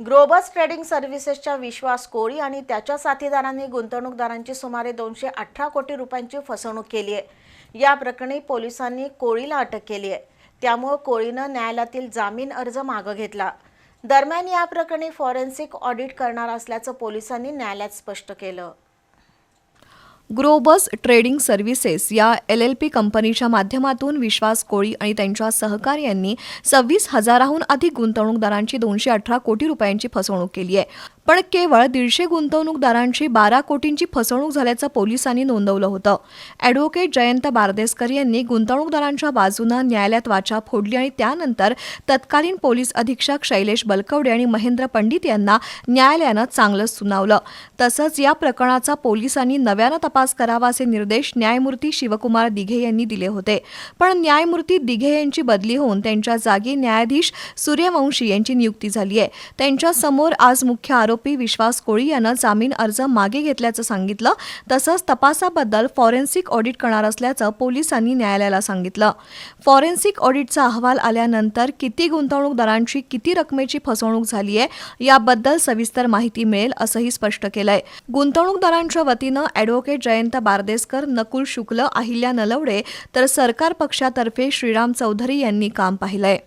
Globus trading सर्व्हिसेसच्या विश्वास कोळी आणि त्याच्या साथीदारांनी गुंतवणूकदारांची सुमारे दोनशे अठरा कोटी रुपयांची फसवणूक केली आहे. या प्रकरणी पोलिसांनी कोळीला अटक केली आहे. त्यामुळे कोळीनं न्यायालयातील जामीन अर्ज मागं घेतला. दरम्यान या प्रकरणी फॉरेन्सिक ऑडिट करणार असल्याचं पोलिसांनी न्यायालयात स्पष्ट केलं. ग्रोबस ट्रेडिंग सर्व्हिसेस या एल एल पी कंपनीच्या माध्यमातून विश्वास कोळी आणि त्यांच्या सहकार्यांनी सव्वीस हजाराहून अधिक गुंतवणूकदारांची दोनशे अठरा कोटी रुपयांची फसवणूक केली आहे. पण केवळ दीडशे गुंतवणूकदारांची बारा कोटींची फसवणूक झाल्याचं पोलिसांनी नोंदवलं होतं. ॲडव्होकेट जयंत बारदेसकर यांनी गुंतवणूकदारांच्या बाजूनं न्यायालयात वाचा फोडली आणि त्यानंतर तत्कालीन पोलीस अधीक्षक शैलेश बलकवडे आणि महेंद्र पंडित यांना न्यायालयानं चांगलंच सुनावलं. तसंच या प्रकरणाचा पोलिसांनी नव्यानं तपास करावा असे निर्देश न्यायमूर्ती शिवकुमार दिघे यांनी दिले होते. पण न्यायमूर्ती दिघे यांची बदली होऊन त्यांच्या जागी न्यायाधीश सूर्यवंशी यांची नियुक्ती झाली आहे त्यांच्यासमोर आज मुख्य आरोप विश्वास कोळी यानं जामीन अर्ज मागे घेतल्याचं सांगितलं. तसंच तपासाबद्दल फॉरेन्सिक ऑडिट करणार असल्याचं पोलिसांनी न्यायालयाला सांगितलं. फॉरेन्सिक ऑडिटचा अहवाल आल्यानंतर किती गुंतवणूकदारांची किती रकमेची फसवणूक झाली आहे याबद्दल सविस्तर माहिती मिळेल असंही स्पष्ट केलंय. गुंतवणूकदारांच्या वतीनं ॲडव्होकेट जयंत बारदेसकर नकुल शुक्ल अहिल्या नलवडे तर सरकार पक्षातर्फे श्रीराम चौधरी यांनी काम पाहिलंय.